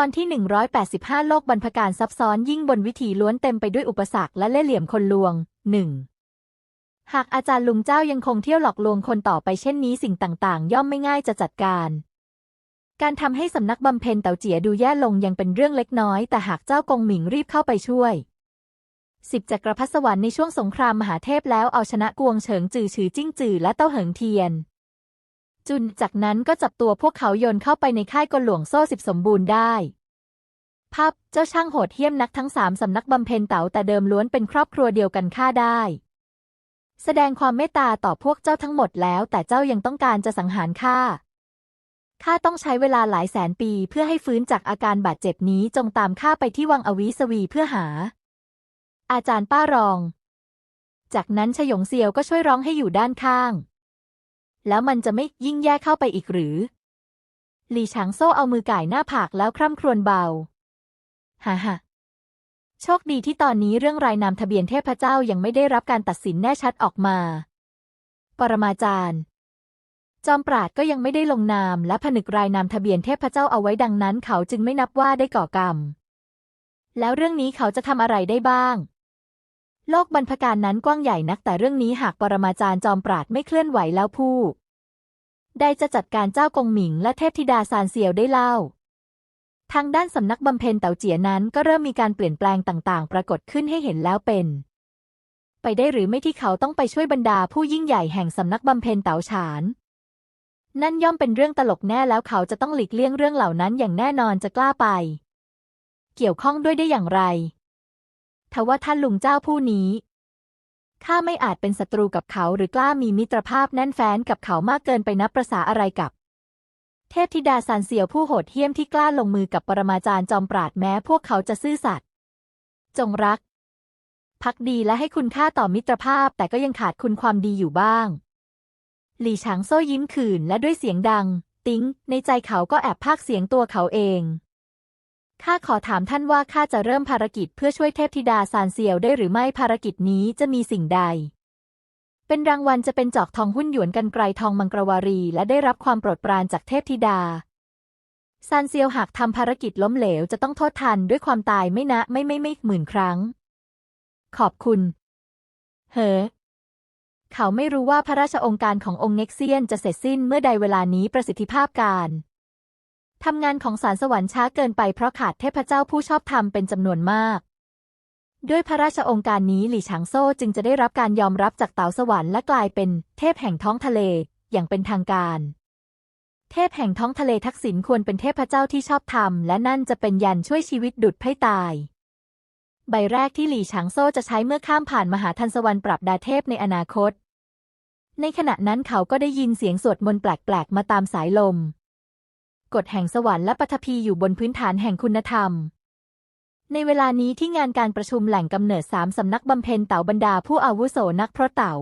ตอนที่ 185 โลกบรรพการซับซ้อนยิ่งบนวิถีล้วนเต็มไปด้วยอุปสรรคและเล่ห์เหลี่ยมคนลวง 1. หากอาจารย์ลุงเจ้ายังคงเที่ยวหลอกลวงคนต่อไปเช่นนี้สิ่งต่างๆ ย่อมไม่ง่ายจะจัดการ การทำให้สำนักบำเพ็ญเต่าเจียดูแย่ลงยังเป็นเรื่องเล็กน้อย แต่หากเจ้ากงหมิงรีบเข้าไปช่วยสิบจักรพรรดิสวรรค์ในช่วงสงครามมหาเทพแล้วเอาชนะกวงเฉิงจือฉือจิ้งจือและเต้าเหิงเทียน จุนจากนั้นก็จับตัวพวกเขาโยนเข้าไปในค่ายกลหลวงโซ่สิบสมบูรณ์ได้ ภาพเจ้าช่างโหดเหี้ยมนักทั้งสามสำนักบำเพ็ญเต๋าแต่เดิมล้วนเป็นครอบครัวเดียวกันฆ่าได้ แสดงความเมตตาต่อพวกเจ้าทั้งหมดแล้ว แต่เจ้ายังต้องการจะสังหารข้าข้าต้องใช้เวลาหลายแสนปีเพื่อให้ฟื้นจากอาการบาดเจ็บนี้จงตามข้าไปที่วังอวิสวีเพื่อหา อาจารย์ป้ารอง จากนั้นชยงเซียวก็ช่วยร้องให้อยู่ด้านข้าง แล้วมันจะไม่ยิ่งแย่เข้าไปอีกหรือ หลี่ฉางโซ่เอามือก่ายหน้าผากแล้วคร่ำครวญเบา ฮ่าฮ่าโชคดีที่ตอนนี้เรื่องรายนามทะเบียนเทพเจ้ายังไม่ได้รับการตัดสินแน่ชัดออกมา ปรมาจารย์ จอมปราดก็ยังไม่ได้ลงนามและผนึกรายนามทะเบียนเทพเจ้าเอาไว้ดังนั้น เขาจึงไม่นับว่าได้ก่อกรรม แล้วเรื่องนี้เขาจะทำอะไรได้บ้าง โลกบรรพการนั้นกว้างใหญ่นักแต่เรื่องนี้หากปรมาจารย์จอมปราดไม่เคลื่อนไหวแล้วผู้ใดจะจัดการเจ้ากงหมิงและเทพธิดาซานเซียวได้เล่า ทางด้านสำนักบำเพ็ญเต่าเจียนั้นก็เริ่มมีการเปลี่ยนแปลงต่างๆ ปรากฏขึ้นให้เห็นแล้วเป็น ไปได้หรือไม่ที่เขาต้องไปช่วยบรรดาผู้ยิ่งใหญ่แห่งสำนักบำเพ็ญเต๋าฉานนั่นย่อมเป็นเรื่องตลกแน่แล้วเขาจะต้องหลีกเลี่ยงเรื่องเหล่านั้นอย่างแน่นอนจะกล้าไป เกี่ยวข้องด้วยได้อย่างไร ทว่าท่านลุงเจ้าผู้นี้ข้าไม่อาจเป็นศัตรูกับเขาหรือกล้ามีมิตรภาพแน่นแฟ้นกับเขามากเกินไปนับประษาอะไรกับ เทพธิดาซานเซียวผู้โหดเหี้ยมที่กล้าลงมือกับปรมาจารย์จอมปราดแม้พวกเขาจะซื่อสัตย์จงรัก พักดีและให้คุณค่าต่อมิตรภาพแต่ก็ยังขาดคุณความดีอยู่บ้าง หลี่ฉางโซ่ยิ้มขื่นและด้วยเสียงดัง ติ้งในใจเขาก็แอบพากเสียงตัวเขาเอง ข้าขอถามท่านว่าข้าจะเริ่มภารกิจเพื่อช่วยเทพธิดาซานเซียวได้หรือไม่ภารกิจนี้จะมีสิ่งใด เป็นรางวัลจะเป็นจอกทองหุ้นหยวนกันไกรทองมังกรวารี และได้รับความโปรดปรานจากเทพธิดาซานเซียวหากทำภารกิจล้มเหลวจะต้องโทษทันด้วยความตายไม่นะไม่ไม่ไม่หมื่นครั้ง ขอบคุณ เฮ้อเขาไม่รู้ว่าพระราชองค์การขององค์เน็กเซียนจะเสร็จสิ้นเมื่อใดเวลานี้ประสิทธิภาพการ ทำงานของสารสวรรค์ช้าเกินไปเพราะขาดเทพเจ้าผู้ชอบธรรมเป็นจำนวนมาก ด้วยพระราชองค์การนี้หลี่ฉางโซ่จึงจะได้รับการยอมรับจากเต๋าสวรรค์และกลายเป็นเทพแห่งท้องทะเลอย่างเป็นทางการ เทพแห่งท้องทะเลทักษิณควรเป็นเทพเจ้าที่ชอบธรรมและนั่นจะเป็นยันช่วยชีวิตดุดให้ตาย ใบแรกที่หลี่ฉางโซ่จะใช้เมื่อข้ามผ่านมหาทันสวรรค์ปรับดาเทพในอนาคต ในขณะนั้นเขาก็ได้ยินเสียงสวดมนต์แปลกๆมาตามสายลม กฎแห่งสวรรค์และปฐพีอยู่บนพื้นฐานแห่งคุณธรรม ในเวลานี้ที่งานการประชุมแหล่งกำเนิดสามสำนักบำเพ็ญเต๋าบรรดาผู้อาวุโสนักเพราะเต๋า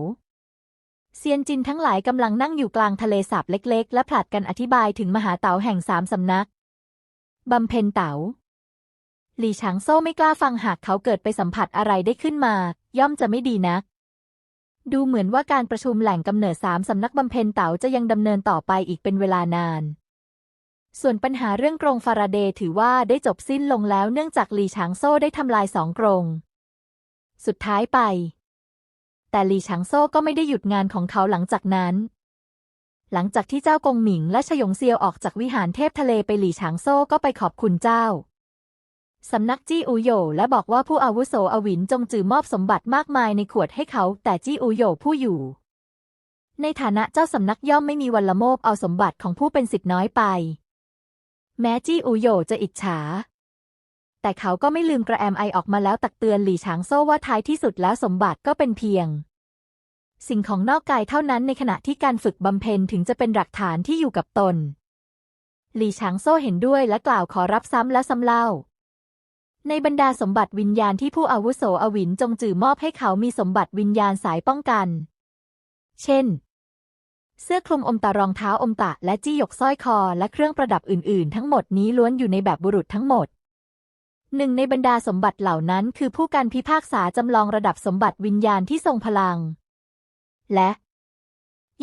เซียนจินทั้งหลายกำลังนั่งอยู่กลางทะเลสาบเล็ก ๆ และผลัดกันอธิบายถึงมหาเต๋าแห่งสามสำนักบำเพ็ญเต๋าหลี่ฉางโซ่ไม่กล้าฟังหากเขาเกิดไปสัมผัสอะไรได้ขึ้นมา ย่อมจะไม่ดีนัก ดูเหมือนว่าการประชุมแหล่งกำเนิดสามสำนักบำเพ็ญเต๋าจะยังดำเนินต่อไปอีกเป็นเวลานาน ส่วนปัญหาเรื่องกรงฟาราเดย์ถือว่าได้จบสิ้นลงแล้วเนื่องจากหลีฉางโซ่ได้ทำลายสองกรง สุดท้ายไป แต่หลีฉางโซ่ก็ไม่ได้หยุดงานของเขาหลังจากนั้น หลังจากที่เจ้ากงหมิงและชยงเซียวออกจากวิหารเทพทะเลไปหลีฉางโซ่ก็ไปขอบคุณเจ้าสำนักจี้อูโยและบอกว่าผู้อาวุโสอวินจงจือมอบสมบัติมากมายในขวดให้เขา แต่จี้อูโยผู้อยู่ ในฐานะเจ้าสำนักย่อมไม่มีวันละโมบเอาสมบัติของผู้เป็นสิทธิ์น้อยไป แม้จี้อูโยจะอิจฉา แต่เขาก็ไม่ลืมกระแอมไอออกมาแล้วตักเตือนหลี่ฉางโซ่ว่าท้ายที่สุดแล้วสมบัติก็เป็นเพียง สิ่งของนอกกายเท่านั้นในขณะที่การฝึกบำเพ็ญถึงจะเป็นหลักฐานที่อยู่กับตน หลี่ฉางโซ่เห็นด้วยและกล่าวขอรับซ้ำและซ้ำเล่า ในบรรดาสมบัติวิญญาณที่ผู้อาวุโสอวินจงจือมอบให้เขามีสมบัติวิญญาณสายป้องกัน เช่น เสื้อคลุมอมตารองเท้าอมตะ และจี้หยกสร้อยคอ และเครื่องประดับอื่น ๆ ทั้งหมดนี้ล้วนอยู่ในแบบบุรุษทั้งหมด หนึ่งในบรรดาสมบัติเหล่านั้นคือผู้การพิพากษาจำลองระดับสมบัติวิญญาณที่ทรงพลัง และ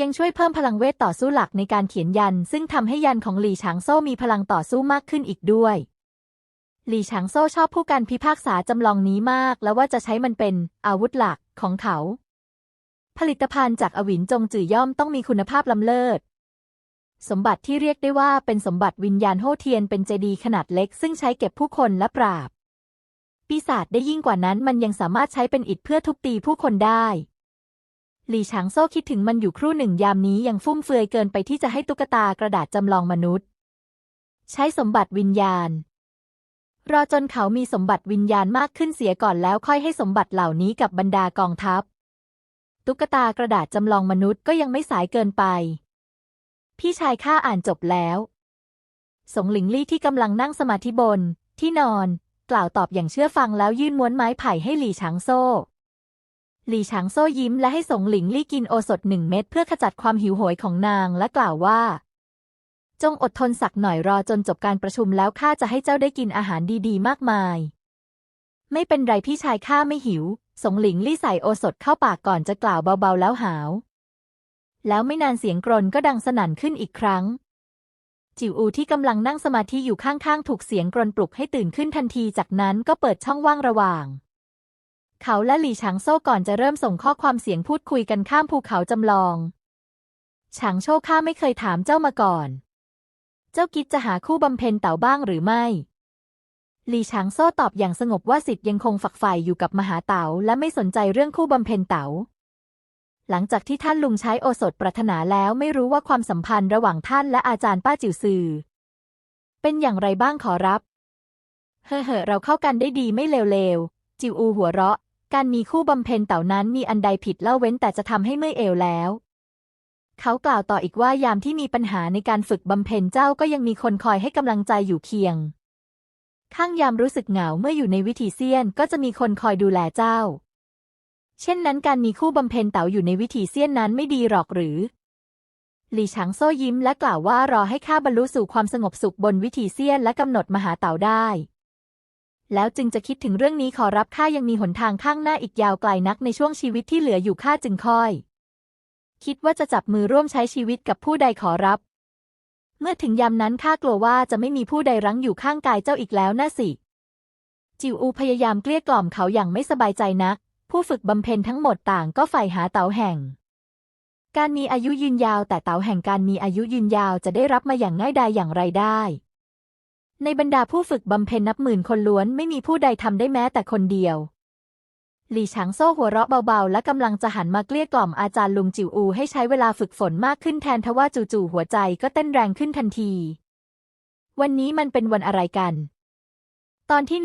ยังช่วยเพิ่มพลังเวทต่อสู้หลักในการเขียนยัน ซึ่งทำให้ยันของหลี่ฉางโซ่มีพลังต่อสู้มากขึ้นอีกด้วย หลี่ฉางโซ่ชอบผู้การพิพากษาจำลองนี้มาก และว่าจะใช้มันเป็นอาวุธหลักของเขา ผลิตภัณฑ์จากอวินจงจือย่อมต้องมีคุณภาพล้ำเลิศ สมบัติที่เรียกได้ว่าเป็นสมบัติวิญญาณโฮเทียนเป็นเจดีย์ขนาดเล็ก ซึ่งใช้เก็บผู้คนและปราบ ปีศาจได้ยิ่งกว่านั้นมันยังสามารถใช้เป็นอิฐเพื่อทุบตีผู้คนได้หลี่ฉางโซ่คิดถึงมันอยู่ครู่หนึ่งยามนี้ยังฟุ่มเฟือยเกินไปที่จะให้ตุ๊กตากระดาษจำลองมนุษย์ ใช้สมบัติวิญญาณ รอจนเขามีสมบัติวิญญาณมากขึ้นเสียก่อนแล้วค่อยให้สมบัติเหล่านี้กับบรรดากองทัพ ตุ๊กตากระดาษจำลองมนุษย์ก็ยังไม่สายเกินไป พี่ชายข้าอ่านจบแล้ว สงหลิงลี่ที่กำลังนั่งสมาธิบน ที่นอน กล่าวตอบอย่างเชื่อฟังแล้วยื่นม้วนไม้ไผ่ให้หลี่ฉางโซ่ หลี่ฉางโซ่ยิ้มและให้สงหลิงลี่กินโอสถหนึ่งเม็ดเพื่อขจัดความหิวโหยของนางและกล่าวว่า จงอดทนสักหน่อยรอจนจบการประชุมแล้วข้าจะให้เจ้าได้กินอาหารดีๆ มากมาย ไม่เป็นไรพี่ชายข้าไม่หิวสงหลิงลี่ใส่โอสถเข้าปากก่อนจะกล่าวเบาๆแล้วหาว แล้วไม่นานเสียงกรนก็ดังสนั่นขึ้นอีกครั้ง จิวอูที่กำลังนั่งสมาธิอยู่ข้างๆ ถูกเสียงกรนปลุกให้ตื่นขึ้นทันทีจากนั้นก็เปิดช่องว่างระหว่าง เขาและหลี่ฉางโซ่ก่อนจะเริ่มส่งข้อความเสียงพูดคุยกันข้ามภูเขาจำลองฉางโชข้าไม่เคยถามเจ้ามาก่อน เจ้าคิดจะหาคู่บำเพ็ญเต่าบ้างหรือไม่ หลี่ฉางโซ่ตอบอย่างสงบว่าสิทธิ์ยังคงฝักใฝ่อยู่กับมหาเต๋าและไม่สนใจเรื่องคู่บำเพ็ญเต๋า หลังจากที่ท่านลุงใช้โอสถปรารถนาแล้วไม่รู้ว่าความสัมพันธ์ระหว่างท่านและอาจารย์ป้าจิ๋วซือเป็นอย่างไรบ้างขอรับ เฮ่อเฮ่อเราเข้ากันได้ดีไม่เลวๆ จิวอูหัวเราะ การมีคู่บำเพ็ญเต่านั้นมีอันใดผิดเล่าเว้นแต่จะทำให้เมื่อยเอวแล้ว เขากล่าวต่ออีกว่ายามที่มีปัญหาในการฝึกบำเพ็ญเจ้าก็ยังมีคนคอยให้กำลังใจอยู่เคียง ข้างยามรู้สึกเหงาเมื่ออยู่ในวิถีเซียนก็จะมีคนคอยดูแลเจ้า เช่นนั้นการมีคู่บำเพ็ญเต๋าอยู่ในวิถีเซียนนั้นไม่ดีหรอกหรือ หลี่ฉางโซ่ยิ้มและกล่าวว่ารอให้ข้าบรรลุสู่ความสงบสุขบนวิถีเซียนและกำหนดมหาเต๋าได้ แล้วจึงจะคิดถึงเรื่องนี้ขอรับข้ายังมีหนทางข้างหน้าอีกยาวไกลนักในช่วงชีวิตที่เหลืออยู่ข้าจึงค่อย คิดว่าจะจับมือร่วมใช้ชีวิตกับผู้ใดขอรับ เมื่อถึงยามนั้นข้ากลัวว่าจะไม่มีผู้ใดรั้งอยู่ข้างกายเจ้าอีกแล้วน่าสิ จิวอูพยายามเกลี้ยกล่อมเขาอย่างไม่สบายใจนัก ผู้ฝึกบำเพ็ญทั้งหมดต่างก็ใฝ่หาเต๋าแห่ง การมีอายุยืนยาวแต่เต๋าแห่งการมีอายุยืนยาวจะได้รับมาอย่างง่ายดายอย่างไรได้ ในบรรดาผู้ฝึกบำเพ็ญนับหมื่นคนล้วนไม่มีผู้ใดทำได้แม้แต่คนเดียว หลี่ฉางโซ่หัวเราะเบาๆ และกำลังจะหันมาเกลี้ยกล่อมอาจารย์ลุงจิวอูให้ใช้เวลาฝึกฝนมากขึ้นแทนทว่าจู่ๆหัวใจก็เต้นแรงขึ้นทันที วันนี้มันเป็นวันอะไรกัน ตอนที่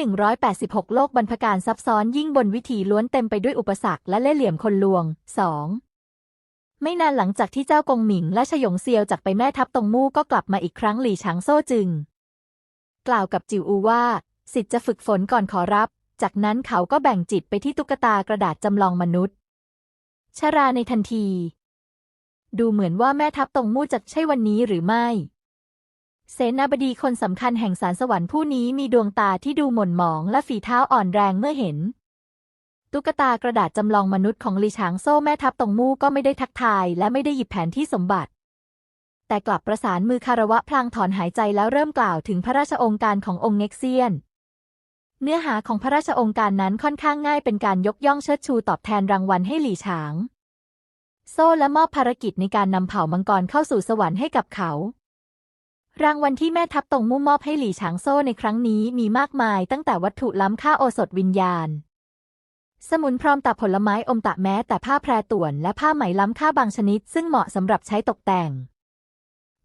186 โลกบรรพการซับซ้อนยิ่งบนวิถีล้วนเต็มไปด้วยอุปสรรคและเล่ห์เหลี่ยมคนลวง 2. ไม่นานหลังจากที่เจ้ากงหมิงและชยงเซียวจากไปแม่ทัพตงมู่ก็กลับมาอีกครั้งหลี่ฉางโซ่จึง กล่าวกับจิวอูว่าสิทธิ์จะฝึกฝนก่อนขอรับ จากนั้นเขาก็แบ่งจิตไปที่ตุ๊กตากระดาษจำลองมนุษย์ ชราในทันที ดูเหมือนว่าแม่ทัพตรงมู่จะใช่วันนี้หรือไม่ เสนาบดีคนสำคัญแห่งสารสวรรค์ผู้นี้มีดวงตาที่ดูหม่นหมองและฝีเท้าอ่อนแรงเมื่อเห็น ตุ๊กตากระดาษจำลองมนุษย์ของลีฉางโซ่แม่ทัพตรงมู่ก็ไม่ได้ทักทายและไม่ได้หยิบแผนที่สมบัติแต่กลับประสานมือคารวะพลางถอนหายใจแล้วเริ่มกล่าวถึงพระราชองค์การขององค์เง็กเซียน เนื้อหาของพระราชองค์การนั้นค่อนข้างง่ายเป็นการยกย่องเชิดชูตอบแทนรางวัลให้หลี่ฉาง โซ่และมอบภารกิจในการนำเผ่ามังกรเข้าสู่สวรรค์ให้กับเขา รางวัลที่แม่ทัพตงมู่งมอบให้หลี่ฉางโซ่ในครั้งนี้มีมากมายตั้งแต่วัตถุล้ำค่าโอสถวิญญาณ สมุนพร้อมตาผลไม้อมตะแม้แต่ผ้าแพรต่วนและผ้าไหมล้ำค่าบางชนิด ซึ่งเหมาะสำหรับใช้ตกแต่ง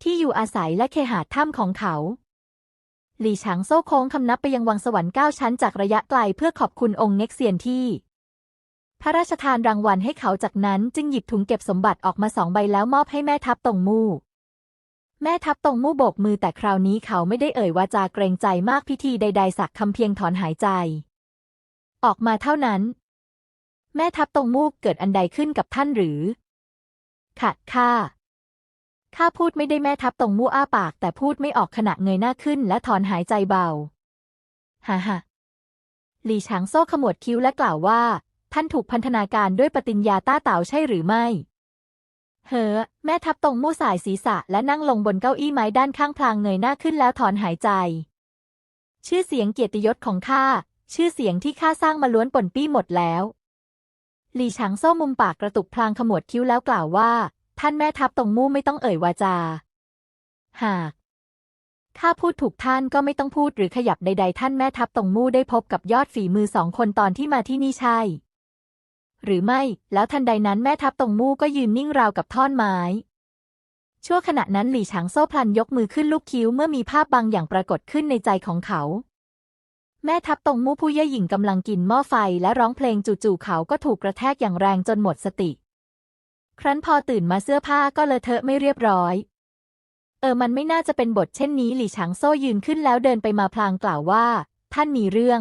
ที่อยู่อาศัยและเคหะถ้ำของเขา หลี่ฉางโซ่โค้งคำนับไปยังวังสวรรค์เก้าชั้นจากระยะไกลเพื่อขอบคุณองค์เง็กเซียนที่ พระราชทานรางวัลให้เขาจากนั้นจึงหยิบถุงเก็บสมบัติออกมาสองใบแล้วมอบให้แม่ทัพตงมู่แม่ทัพตงมู่โบกมือแต่คราวนี้เขาไม่ได้เอ่ยวาจาเกรงใจมากพิธีใด ๆ สักคำเพียงถอนหายใจ ออกมาเท่านั้น แม่ทัพตงมู่เกิดอันใดขึ้นกับท่านหรือขัดข้า ข้าพูดไม่ได้แม่ทัพตรงมู่อ้าปาก แต่พูดไม่ออกขณะเงยหน้าขึ้นและถอนหายใจเบา ฮ่าฮ่าหลี่ฉางโซ่ขมวดคิ้วและกล่าวว่า ท่านถูกพันธนาการด้วยปฏิญญาต้าเต่าใช่หรือไม่ เฮ้อ แม่ทัพตรงมู่สายศีรษะและนั่งลงบนเก้าอี้ไม้ด้านข้างพลางเงยหน้าขึ้นแล้วถอนหายใจ ชื่อเสียงเกียรติยศของข้า ชื่อเสียงที่ข้าสร้างมาล้วนป่นปี้หมดแล้ว หลี่ฉางโซ่มุมปากกระตุกพลางขมวดคิ้วแล้วกล่าวว่า ท่านแม่ทัพตรงมู่ไม่ต้องเอ่ยวาจา หาก ข้าพูดถูกท่านก็ไม่ต้องพูดหรือขยับใด ๆ ท่านแม่ทัพตรงมู่ได้พบกับยอดฝีมือสองคนตอนที่มาที่นี่ใช่ หรือไม่ แล้วทันใดนั้นแม่ทัพตรงมู่ก็ยืนนิ่งราวกับท่อนไม้ ชั่วขณะนั้นหลี่ฉางโซ่พลันยกมือขึ้นลูกคิ้วเมื่อมีภาพบางอย่างปรากฏขึ้นในใจของเขาแม่ทัพตรงมู่ผู้เย่หยิ่งกำลังกินหม้อไฟและร้องเพลงจู่ๆเขาก็ถูกกระแทกอย่างแรงจนหมดสติ ครั้นพอตื่นมาเสื้อผ้าก็เลอะเทอะไม่เรียบร้อย เออมันไม่น่าจะเป็นบทเช่นนี้หลี่ฉางโซ่ยืนขึ้นแล้วเดินไปมาพลางกล่าวว่า ท่านมีเรื่อง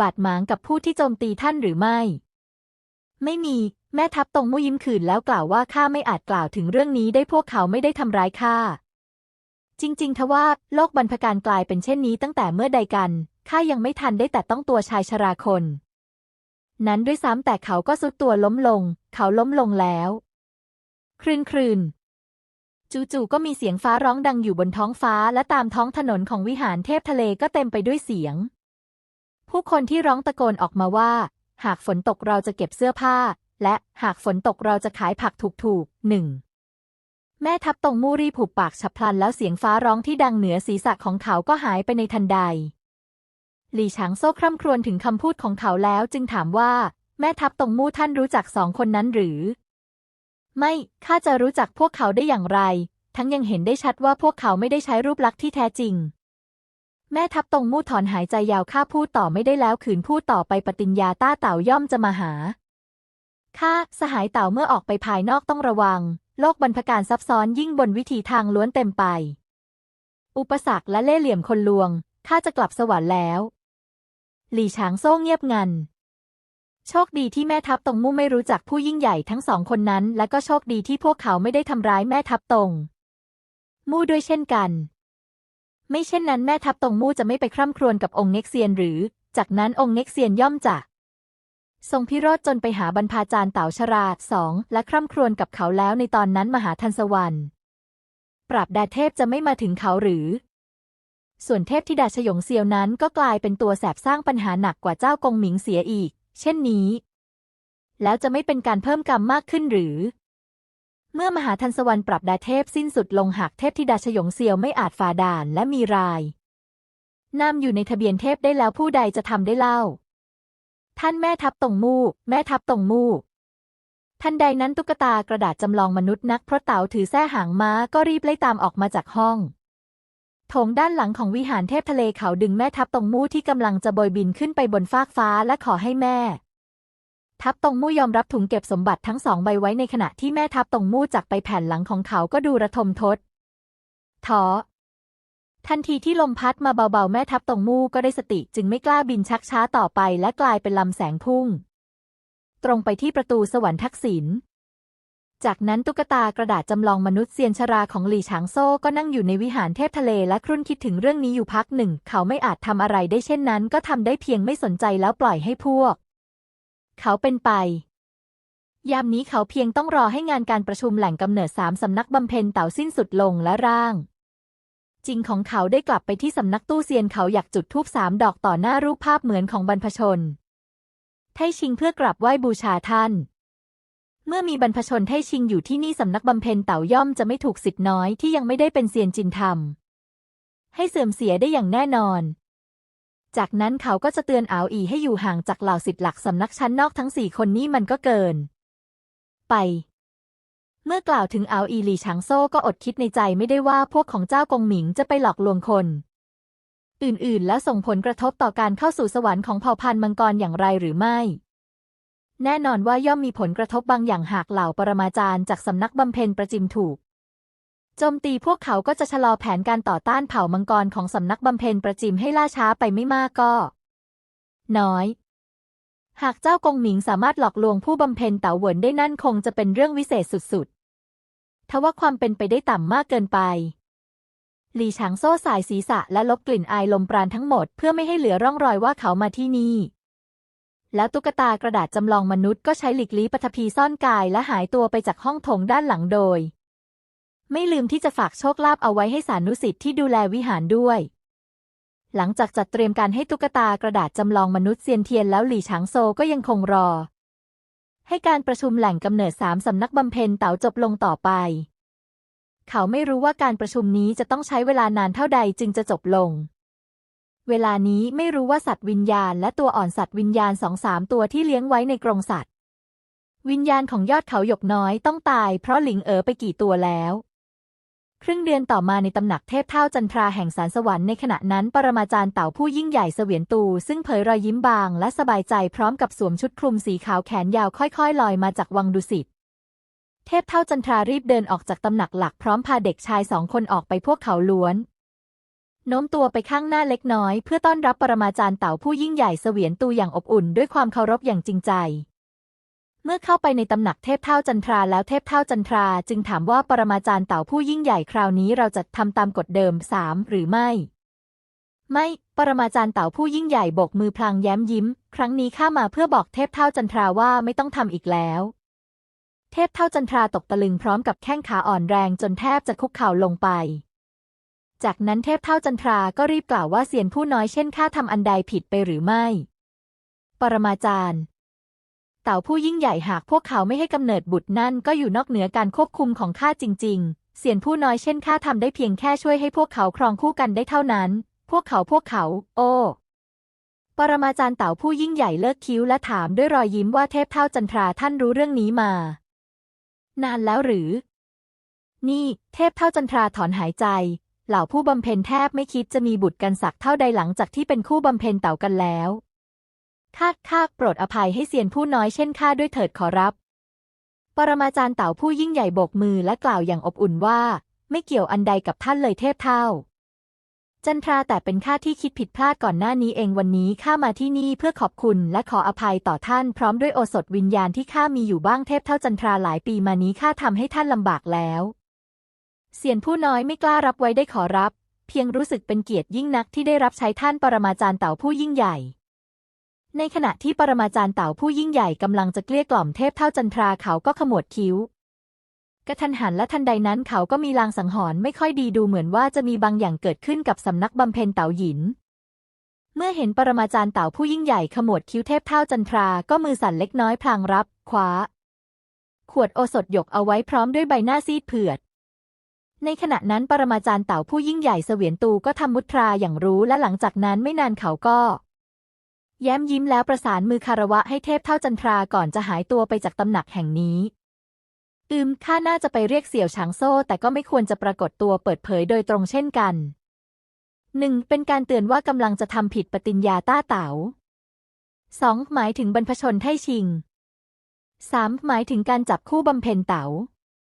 บาดหมางกับผู้ที่โจมตีท่านหรือไม่ ไม่มี แม่ทัพตรงมู่ยิ้มขืนแล้วกล่าวว่าข้าไม่อาจกล่าวถึงเรื่องนี้ได้พวกเขาไม่ได้ทำร้ายข้าจริงๆทว่าโลกบรรพการกลายเป็นเช่นนี้ตั้งแต่เมื่อใดกันข้ายังไม่ทันได้แต่ต้องตัวชายชราคน นั้นด้วยซ้ำแต่เขาก็สุดตัวล้มลง เขาล้มลงแล้ว ครืนครืนจู่ๆก็มีเสียงฟ้าร้องดังอยู่บนท้องฟ้าและตามท้องถนนของวิหารเทพทะเลก็เต็มไปด้วยเสียง ผู้คนที่ร้องตะโกนออกมาว่า หากฝนตกเราจะเก็บเสื้อผ้า และหากฝนตกเราจะขายผักถูกๆหนึ่งแม่ทัพตรงมูรีผูกปากฉับพลันแล้วเสียงฟ้าร้องที่ดังเหนือศีรษะของเขาก็หายไปในทันใด หลี่ฉางโซ่คร่ำครวญถึงคำพูดของเขาแล้วจึงถามว่า แม่ทัพตรงมู่ท่านรู้จักสองคนนั้นหรือ ไม่ ข้าจะรู้จักพวกเขาได้อย่างไร ทั้งยังเห็นได้ชัดว่าพวกเขาไม่ได้ใช้รูปลักษณ์ที่แท้จริง แม่ทัพตรงมู่ถอนหายใจยาวข้าพูดต่อไม่ได้แล้วขืนพูดต่อไปปฏิญญาต้าเต่าย่อมจะมาหาข้าสหายเต่าเมื่อออกไปภายนอกต้องระวัง โลกบรรพการซับซ้อนยิ่งบนวิถีทางล้วนเต็มไป อุปสรรคและเล่ห์เหลี่ยมคนลวงข้าจะกลับสวรรค์แล้ว หลี่ฉางโซ่เงียบงัน โชคดีที่แม่ทัพตรงมู่ไม่รู้จักผู้ยิ่งใหญ่ทั้งสองคนนั้น และก็โชคดีที่พวกเขาไม่ได้ทำร้ายแม่ทัพตรงมู่ด้วยเช่นกัน ไม่เช่นนั้นแม่ทัพตรงมู่จะไม่ไปคร่ำครวญกับองค์เน็กเซียนหรือ จากนั้นองค์เน็กเซียนย่อมจะทรงพิโรธจนไปหาบรรพาจารย์เต๋าชราสองและคร่ำครวญกับเขาแล้วในตอนนั้นมหาทันสวรรค์ปราบดาเทพจะไม่มาถึงเขาหรือ ส่วนเทพธิดาชยงเซียวนั้นก็กลายเป็นตัวแสบสร้างปัญหาหนักกว่าเจ้ากงหมิงเสียอีก เช่นนี้ แล้วจะไม่เป็นการเพิ่มกรรมมากขึ้นหรือ เมื่อมหาทันสวรรค์ปรับดาเทพสิ้นสุดลงหากเทพธิดาชยงเซียวไม่อาจฝ่าด่านและมีรายนามอยู่ในทะเบียนเทพได้แล้วผู้ใดจะทำได้เล่า ท่านแม่ทัพตรงมู่ แม่ทัพตรงมู่ทันใดนั้นตุ๊กตากระดาษจำลองมนุษย์นักเพราะเต๋าถือแส้หางม้าก็รีบไล่ตามออกมาจากห้อง โถงด้านหลังของวิหารเทพทะเลเขาดึงแม่ทัพตรงมู่ที่กำลังจะโบยบินขึ้นไปบนฟากฟ้าและขอให้แม่ ทัพตรงมู่ยอมรับถุงเก็บสมบัติทั้งสองใบไว้ในขณะที่แม่ทัพตรงมู่จากไปแผ่นหลังของเขาก็ดูระทมทศท้อทันทีที่ลมพัดมาเบาๆ แม่ทัพตรงมู่ก็ได้สติจึงไม่กล้าบินชักช้าต่อไปและกลายเป็นลำแสงพุ่ง ตรงไปที่ประตูสวรรค์ทักษิณ จากนั้นตุ๊กตากระดาษจำลองมนุษย์เซียนชราของหลี่ฉางโซ่ก็นั่งอยู่ในวิหารเทพทะเลและครุ่นคิดถึงเรื่องนี้อยู่พักหนึ่ง เขาไม่อาจทำอะไรได้เช่นนั้นก็ทำได้เพียงไม่สนใจแล้วปล่อยให้พวก เขาเป็นไป ยามนี้เขาเพียงต้องรอให้งานการประชุมแหล่งกำเนิดสามสำนักบำเพ็ญเต่าสิ้นสุดลงและร่าง จริงของเขาได้กลับไปที่สำนักตู้เซียนเขาอยากจุดธูปสามดอกต่อหน้ารูปภาพเหมือนของบรรพชนไทชิงเพื่อกราบไหว้บูชาท่าน เมื่อมีบรรพชนไทชิงอยู่ที่นี่สำนักบำเพ็ญเต่าย่อมจะไม่ถูกสิทธิ์น้อยที่ยังไม่ได้เป็นเซียนจินทำให้เสื่อมเสียได้อย่างแน่นอน จากนั้นเขาก็จะเตือนอาวอีให้อยู่ห่างจากเหล่าสิทธิ์หลักสำนักชั้นนอกทั้งสี่คนนี้มันก็เกิน ไป เมื่อกล่าวถึงอาวอีหลี่ฉางโซ่ก็อดคิดในใจไม่ได้ว่าพวกของเจ้ากงหมิงจะไปหลอกลวงคน อื่นๆ และส่งผลกระทบต่อการเข้าสู่สวรรค์ของเผ่าพันธุ์มังกรอย่างไรหรือไม่ แน่นอนว่าย่อมมีผลกระทบบางอย่างหากเหล่าปรมาจารย์จากสำนักบำเพ็ญประจิมถูกโจมตีพวกเขาก็จะชะลอแผนการต่อต้านเผ่ามังกรของสำนักบำเพ็ญประจิมให้ล่าช้าไปไม่มากก็ น้อย หากเจ้ากงหมิงสามารถหลอกลวงผู้บำเพ็ญเต๋าเหวินได้นั่นคงจะเป็นเรื่องวิเศษสุดๆ ทว่าความเป็นไปได้ต่ำมากเกินไป หลี่ฉางโซ่สายศีรษะและลบกลิ่นอายลมปราณทั้งหมดเพื่อไม่ให้เหลือร่องรอยว่าเขามาที่นี่ แล้วตุ๊กตากระดาษจำลองมนุษย์ก็ใช้หลีกลี้ปฐพีซ่อนกายและหายตัวไปจากห้องโถงด้านหลังโดย ไม่ลืมที่จะฝากโชคลาภเอาไว้ให้สานุสิทธิ์ที่ดูแลวิหารด้วย หลังจากจัดเตรียมการให้ตุ๊กตากระดาษจำลองมนุษย์เซียนเทียนแล้วหลี่ฉางโซก็ยังคงรอ ให้การประชุมแหล่งกำเนิดสามสำนักบำเพ็ญเต๋าจบลงต่อไป เขาไม่รู้ว่าการประชุมนี้จะต้องใช้เวลานานเท่าใดจึงจะจบลง เวลานี้ไม่รู้ว่าสัตว์วิญญาณและตัวอ่อนสัตว์วิญญาณสองสามตัวที่เลี้ยงไว้ในกรงสัตว์ วิญญาณของยอดเขาหยกน้อยต้องตายเพราะหลิงเอ๋อไปกี่ตัวแล้ว ครึ่งเดือนต่อมาในตำหนักเทพเท่าจันทราแห่งสารสวรรค์ในขณะนั้นปรมาจารย์เต่าผู้ยิ่งใหญ่เสวียนตู ซึ่งเผยรอยยิ้มบางและสบายใจพร้อมกับสวมชุดคลุมสีขาวแขนยาวค่อยๆ ลอยมาจากวังดุสิตเทพเท่าจันทรารีบเดินออกจากตำหนักหลักพร้อมพาเด็กชายสองคนออกไปพวกเขาล้วน โน้มตัวไปข้างหน้าเล็กน้อย เพื่อต้อนรับปรมาจารย์เต่าผู้ยิ่งใหญ่เสวียนตูอย่างอบอุ่นด้วยความเคารพอย่างจริงใจ เมื่อเข้าไปในตำหนักเทพเท่าจันทราแล้วเทพเท่าจันทราจึงถามว่าปรมาจารย์เต่าผู้ยิ่งใหญ่คราวนี้เราจะทำตามกฎเดิมสามหรือไม่ ไม่ ปรมาจารย์เต่าผู้ยิ่งใหญ่โบกมือพลางแย้มยิ้ม ครั้งนี้ข้ามาเพื่อบอกเทพเท่าจันทราว่าไม่ต้องทำอีกแล้ว เทพเท่าจันทราตกตะลึงพร้อมกับแข้งขาอ่อนแรงจนแทบจะคุกเข่าลงไป จากนั้นเทพเท่าจันทราก็รีบกล่าวว่าเซียนผู้น้อยเช่นข้าทำอันใดผิดไปหรือไม่ ปรมาจารย์ เต่าผู้ยิ่งใหญ่หากพวกเขาไม่ให้กำเนิดบุตรนั่นก็อยู่นอกเหนือการควบคุมของข้าจริง ๆ เสียนผู้น้อยเช่นข้าทำได้เพียงแค่ช่วยให้พวกเขาครองคู่กันได้เท่านั้น พวกเขาพวกเขา โอ้ปรมาจารย์เต่าผู้ยิ่งใหญ่เลิกคิ้วและถามด้วยรอยยิ้มว่าเทพเท่าจันทราท่านรู้เรื่องนี้มา นานแล้วหรือ นี่ เทพเท่าจันทราถอนหายใจ เหล่าผู้บำเพ็ญแทบไม่คิดจะมีบุตรกันสักเท่าใดหลังจากที่เป็นคู่บำเพ็ญเต่ากันแล้วข้าข้าโปรดอภัยให้เซียนผู้น้อยเช่นข้าด้วยเถิดขอรับ ปรมาจารย์เต่าผู้ยิ่งใหญ่โบกมือและกล่าวอย่างอบอุ่นว่า ไม่เกี่ยวอันใดกับท่านเลยเทพเท่า จันทราแต่เป็นข้าที่คิดผิดพลาดก่อนหน้านี้เองวันนี้ข้ามาที่นี่เพื่อขอบคุณและขออภัยต่อท่านพร้อมด้วยโอสถวิญญาณที่ข้ามีอยู่บ้างเทพเท่าจันทราหลายปีมานี้ข้าทำให้ท่านลำบากแล้ว เสียนผู้น้อยไม่กล้ารับไว้ได้ขอรับ เพียงรู้สึกเป็นเกียรติยิ่งนักที่ได้รับใช้ท่านปรมาจารย์เต่าผู้ยิ่งใหญ่ ในขณะที่ปรมาจารย์เต่าผู้ยิ่งใหญ่กำลังจะเกลี้ยกล่อมเทพเท่าจันทราเขาก็ขมวดคิ้วกระทันหันและทันใดนั้นเขาก็มีลางสังหรณ์ไม่ค่อยดีดูเหมือนว่าจะมีบางอย่างเกิดขึ้นกับสำนักบำเพ็ญเต่าหยิน เมื่อเห็นปรมาจารย์เต่าผู้ยิ่งใหญ่ขมวดคิ้วเทพเท่าจันทราก็มือสั่นเล็กน้อยพลางรับ คว้า ขวดโอสถหยกเอาไว้พร้อมด้วยใบหน้าซีดเผือด ในขณะนั้นปรมาจารย์เต่าผู้ยิ่งใหญ่เสวียนตูก็ทำมุตราอย่างรู้และหลังจากนั้นไม่นานเขาก็ แย้มยิ้มแล้วประสานมือคารวะให้เทพเท่าจันทราก่อนจะหายตัวไปจากตำหนักแห่งนี้ อืมข้าน่าจะไปเรียกเสี่ยวฉางโซ่ แต่ก็ไม่ควรจะปรากฏตัวเปิดเผยโดยตรงเช่นกันหนึ่งเป็นการเตือนว่ากำลังจะทำผิดปฏิญญาต้าเต๋าสองหมายถึงบรรพชนไท่ชิงสามหมายถึงการจับคู่บำเพ็ญเต๋า